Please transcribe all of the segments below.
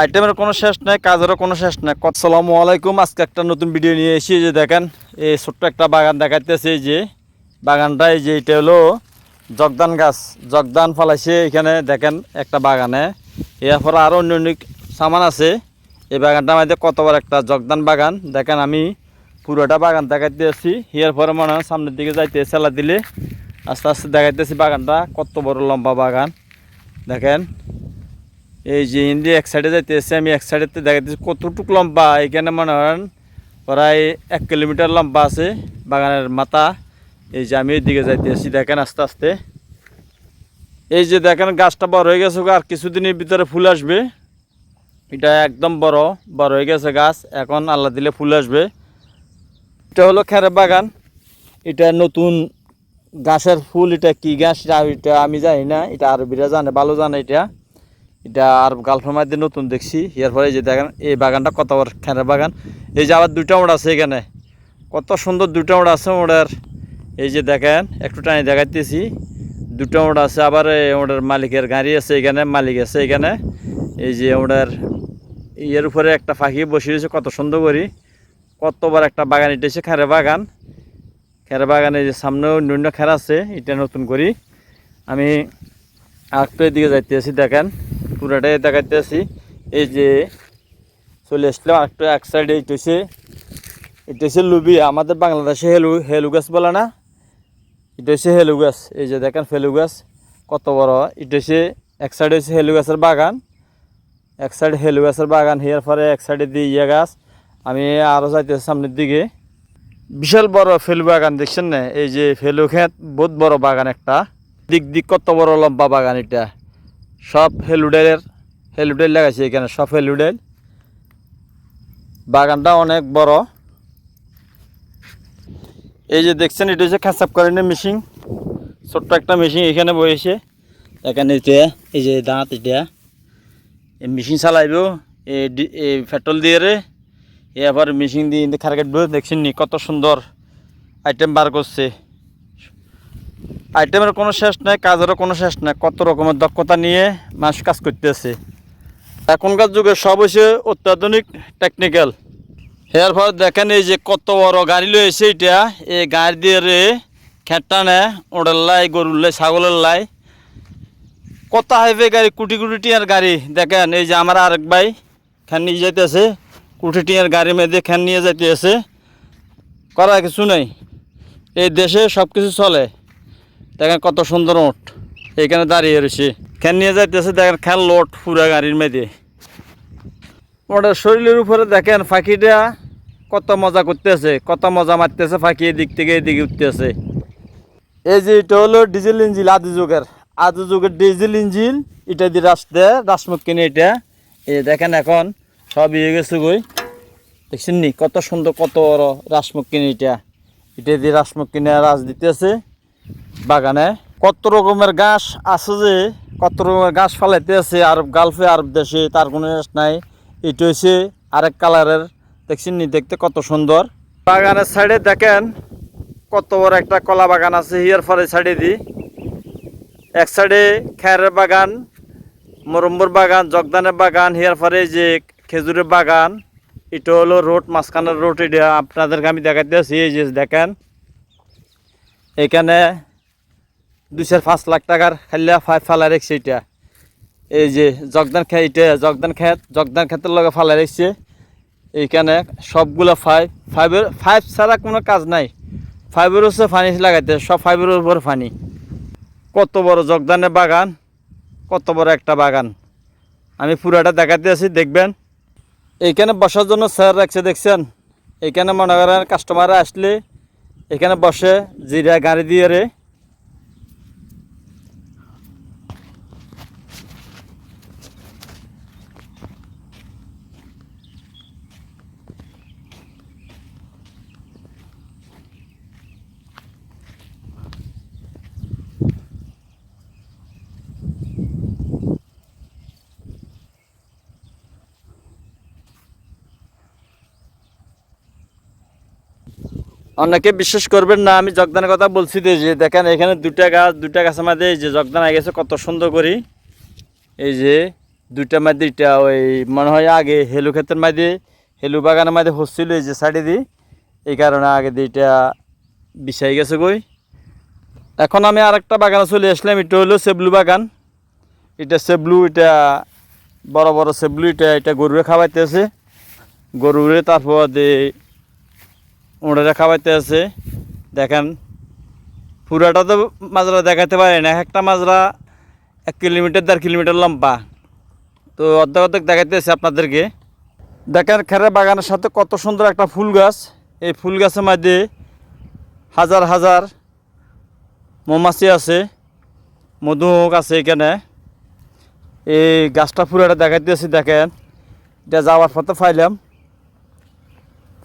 আইটেমের কোনো শেষ নাই, কাজেরও কোনো শেষ নাই। আসসালামু আলাইকুম, আজকে একটা নতুন ভিডিও নিয়ে এই যে দেখেন, এই ছোট্ট একটা বাগান দেখাইতেছে যে বাগানটা, এই যে এটা হলো জগদান গাছ। জগদান ফলাইছে এখানে, দেখেন, একটা বাগানে। এরপর আরও অন্য অন্য সামান আছে। এই বাগানটা আমাদের কত বড় একটা জগদান বাগান, দেখেন, আমি পুরোটা বাগান দেখাইতে আছি এর পরে মনে হয় সামনের দিকে যাইতে সেলা দিলে আস্তে আস্তে দেখাইতেছি বাগানটা, কত বড় লম্বা বাগান। দেখেন এই যে হিন্দি এক সাইডে যাইতেছে, আমি এক সাইডে দেখাইতেছি কতটুকু লম্বা, এখানে মনে হয় প্রায় এক কিলোমিটার লম্বা আছে বাগানের মাথা। এই যে আমি দিকে যাইতেছি, দেখেন আস্তে আস্তে। এই যে দেখেন গাছটা বড় হয়ে গেছে আর কিছুদিনের ভিতরে ফুল আসবে। এটা একদম বড় বড় হয়ে গেছে গাছ, এখন আল্লাহ দিলে ফুল আসবে। এটা হলো খেরে বাগান। এটা নতুন গাছের ফুল, এটা কি গাছ, এটা আমি জানি না, এটা আরবিরা জানে, ভালো জানে এটা। এটা আর গার্লফ্রেন্ড মাঝে নতুন দেখছি। এর পরে এই যে দেখেন, এই বাগানটা কত বড় খেরে বাগান। এই যে আবার দুইটা মোড় আছে এখানে। কত সুন্দর দুইটা মোড় আছে মোড়ের। এই যে দেখেন, একটু টানি দেখাইতেছি। দুটো মোড় আছে, আবার ওটার মালিকের গাড়ি আছে এখানে, মালিক আছে এখানে। এই যে ওটার ইয়ের উপরে একটা পাখি বসে রয়েছে, কত সুন্দর করি। কত বড় একটা বাগান, এটা খেরে বাগান। খেরে বাগানে যে সামনেও অন্য খের আছে, এটা নতুন করি। আমি আরেকটু এদিকে যাইতেছি, দেখেন। পুরাটাই দেখাইতেছি এই যে চলে আসলাম আরেকটু এক সাইডে এটা হচ্ছে এটা হচ্ছে লুবি। আমাদের বাংলাদেশে হেলু হেলু গাছ বলে না? এটা হচ্ছে হেলু গাছ। এই যে দেখেন ফেলু গাছ, কত বড়। এটা হচ্ছে এক সাইডে হচ্ছে হেলু গাছের বাগান। এক সাইড হেলু গাছের বাগান, হিয়ার পরে এক সাইডে দিয়ে ইয়ে গাছ। আমি আরও যাইতেছি সামনের দিকে। বিশাল বড় ফেলু বাগান, দেখছেন না? এই যে ফেলু খেত বহুত বড় বাগান একটা। দিক দিক কত বড় লম্বা বাগান এটা। সব হেলুডেলের, হেলুডেল লাগাইছে এখানে, সব হেলুডেল। বাগানটা অনেক বড়। এই যে দেখছেন, এটা হচ্ছে খাসাপ করেন মেশিন। ছোট্ট একটা মেশিন এখানে বসেছে। এখানে এটা এই যে দাঁত এটা। এই মেশিন চালাইব, এই পেট্রোল দিয়ে রে। এ আবার মেশিন দিয়ে ইন্দে খার কাটবো। দেখছেন নি, কত সুন্দর আইটেম বার করছে। আইটেমের কোনো শেষ নাই, কাজেরও কোনো শেষ নাই, কত রকমের দক্ষতা নিয়ে মানুষ কাজ করতেছে। এখনকার যুগে সব হচ্ছে অত্যাধুনিক টেকনিক্যাল এর পর দেখেন এই যে কত বড় গাড়ি লয়েছে এটা, এই গাড়ি দিয়ে রে খেটটা নে, ওটার লাই, গরুর লাই, ছাগলের লাই। কত হাইবে গাড়ি, কুটি কুটি টিয়ার গাড়ি। দেখেন, এই যে আমার আরেক ভাই খান নিয়ে যাইতেছে, কোটি টিয়ার গাড়ি মেয়েদের খান নিয়ে যাইতেছে। করা কিছু নেই। এই দেশে সব কিছু চলে। দেখেন কত সুন্দর ওট। এখানে দাঁড়িয়ে রয়েছে। খান নিয়ে যাইতেছে, দেখেন খেল লোট পুরা গাড়ির মেয়েদে ওটার শরীরের উপরে দেখেন পাখিটা কত মজা করতেছে, কত মজা মারতেছে পাখি এদিক থেকে এদিকে উঠতেছে। এই যে এটা হলো ডিজেল ইঞ্জিন আদি যুগের। আদি যুগের ডিজেল ইঞ্জিন, এটা দিয়ে রাস দেয় রাসমুখ কিনে এটা। এই দেখেন এখন সব ইয়ে গেছে গই দেখছেন নি? কত সুন্দর, কত রাসমুখ কিনে এটা। এটা দিয়ে রাসমুখ কিনে রাস দিতেছে। বাগানে। কত রকমের ঘাস আছে যে, কত রকমের ঘাস ফালাইতে আছে আরব গালফে আরব দেশে তার কোনো শেষ নাই। এটা হচ্ছে আরেক কালারের। দেখছেন নি, দেখতে কত সুন্দর। বাগানের সাইডে দেখেন, কত বড় একটা কলা বাগান আছে হিয়ার ফলে সাইডে দি। এক সাইডে খেরের বাগান, মরম্বর বাগান, জগদানের বাগান, হিয়ার ফলে যে খেজুরের বাগান, এটা হলো রোড, মাঝখানের রোড, এটা আপনাদেরকে আমি দেখাতে আছি এই যে দেখেন। এখানে দুই চার পাঁচ লাখ টাকার খাইলে ফাইভ ফালা রেখছে এটা। এই যে জগদান খেত এটা জগদান খেত জগদান খেতের লগে ফালা রেখছে। এইখানে সবগুলো ফাইভ ফাইভের ফাইভ ছাড়া কোনো কাজ নাই। ফাইভের হচ্ছে ফানি লাগাইতে, সব ফাইভের উপর ফানি কত বড় জগদানের বাগান, কত বড় একটা বাগান। আমি পুরাটা দেখাতে আছি দেখবেন। এইখানে বসার জন্য স্যার রাখছে, দেখছেন? এইখানে মনে করেন কাস্টমার আসলে এখানে বসে জিরা গাড়ি দিয়ে রে অনেকে বিশ্বাস করবেন না, আমি জগদানের কথা বলছি যে দেখেন এখানে দুটা গাছ দুটা গাছের এই যে জগদান আগে গেছে, কত সুন্দর করি। এই যে দুইটার মধ্যে এটা ওই মনে হয় আগে হেলু ক্ষেতের মধ্যে হেলু বাগানের মধ্যে হচ্ছিল এই যে সাইডে দি এই কারণে আগে দুইটা বিষাই গেছে কই। এখন আমি আরেকটা বাগানে চলে আসলাম, এটা হলো সেবলু বাগান। এটা সেবলু, এটা বড় বড় সেবলু, এটা এটা গরুরে খাওয়াইতেছে। গরুরে তারপর ওনারা খাওয়াইতে আছে। দেখেন, পুরাটা তো মাজরা দেখাতে পারে না। একটা মাজরা এক কিলোমিটার, দেড় কিলোমিটার লম্বা। তো অর্ধেক অর্ধেক দেখাইতেছে আপনাদেরকে। দেখেন, খেরা বাগানের সাথে কত সুন্দর একটা ফুল গাছ। এই ফুল গাছের মধ্যে হাজার হাজার মৌমাছি আছে মধুমোহক আছে এখানে। এই গাছটা পুরাটা দেখাইতেছি দেখেন। এটা যাওয়ার পথে পাইলাম।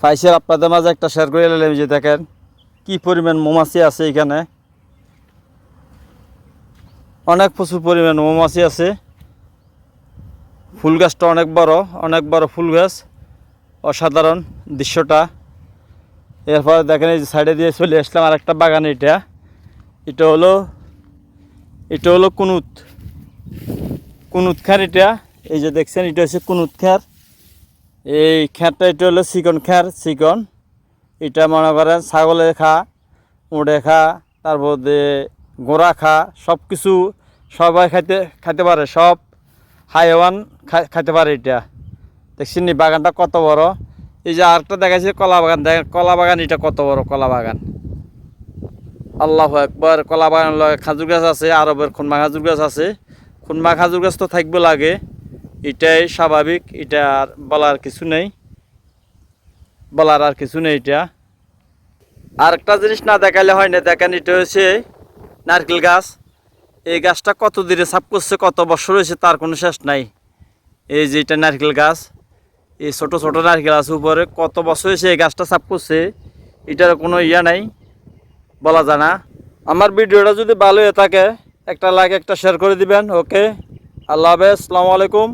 ফাইসের আপনাদের মাঝে একটা শেয়ার করে নিলাম যে দেখেন, কি পরিমাণ মৌমাছি আছে এখানে। অনেক প্রচুর পরিমাণ মৌমাছি আছে। ফুল গাছটা অনেক বড় অনেক বড় ফুল গাছ, অসাধারণ দৃশ্যটা। এরপরে দেখেন এই যে সাইডে দিয়ে চলে আসলাম আর একটা বাগান এটা। এটা হলো এটা হলো কুনুত। কুনুত খার এটা। এই যে দেখছেন, এটা হচ্ছে কুনুত খার। এই খ্যারটা এটা হলো চিকন খ্যার চিকন। এটা মনে করেন ছাগলে খা উড়ে খা, তারপর গোড়া খা সব কিছু সবাই খাইতে খাইতে পারে, সব হাইওয়ান খাইতে পারে এটা। দেখছেন নি বাগানটা কত বড়? এই যে আরেকটা দেখাচ্ছে কলা বাগান, দেখেন কলা বাগান, এটা কত বড় কলা বাগান। আল্লাহ একবার কলা বাগান খাজুর গাছ আছে, আরবের খুনমা খাজুর গাছ আছে। খুনমা খাজুর গাছ তো থাকবে লাগে। এটাই স্বাভাবিক, এটা আর বলার কিছু নেই। বলার আর কিছু নেই এটা। আর একটা জিনিস না দেখালে হয় না, দেখেন এটা হচ্ছে নারকেল গাছ। এই গাছটা কত দূরে সাপ করছে, কত বছর হয়েছে তার কোনো শেষ নাই। এই যে এটা নারকেল গাছ, এই ছোট ছোট নারকেল আছে উপরে, কত বছর হয়েছে এই গাছটা সাপ করছে এটার কোনো ইয়া নাই, বলা যায় না। আমার ভিডিওটা যদি ভালো হয়ে থাকে, একটা লাইক একটা শেয়ার করে দিবেন ওকে আল্লাহ হাফেজ আসসালামু আলাইকুম।